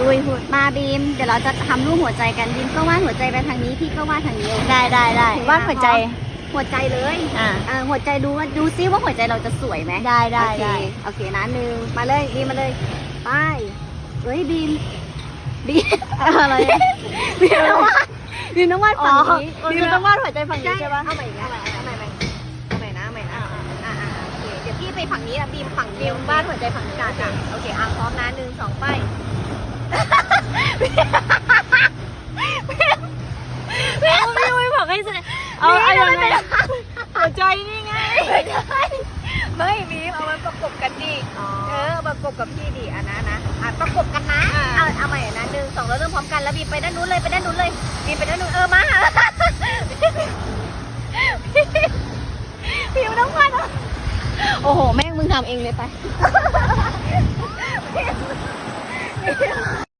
พี่อุ้ยพูดมาบีม เดี๋ยวเราจะทำรูปหัวใจกันบีมก็วาดหัวใจไปทางนี้พี่ก็วาดทางนี้ได้ได้ได้วาดหัวใจ หัวใจเลยอ่าเออหัวใจดูว่าดูซิว่าหัวใจเราจะสวยไหมได้ได้โอเคได้โอเคนะหนึ่งมาเลยบีมมาเลยไปเฮ้ยบีมบีมอะไรอะบีมต้องวาดบีมต้องวาดอ๋อฝั่งนี้คือต้องวาดหัวใจฝั่งนี้ใช่ปะเอาใหม่นะเอาใหม่เอาใหม่เอาใหม่เอาใหม่นะเอาใหม่นะอ่าอ่าโอเคเดี๋ยวพี่ไปฝั่งนี้อะบีมฝั่งบินี้ววาดหัวใจฝั่งนี้จ้าจ้าโอเคอะพร้อมนะหนึ่งสองไป เอาเอายังไงหัวใจนี่ไง ไม่ได้ไม่บีมเอามันประกบกันดิเออประกบกับพี่ดิอะนะนะอะประกบกันนะอ่า เอาเอาใหม่นะหนึ่งสองแล้วเริ่มพร้อมกันแล้วบีมไปด้านนู้นเลยไปด้านนู้นเลยบีมไปด้านนู้นเออมาบีมต้องมานะโอ้โห แม่งมึงทำเองเลยไป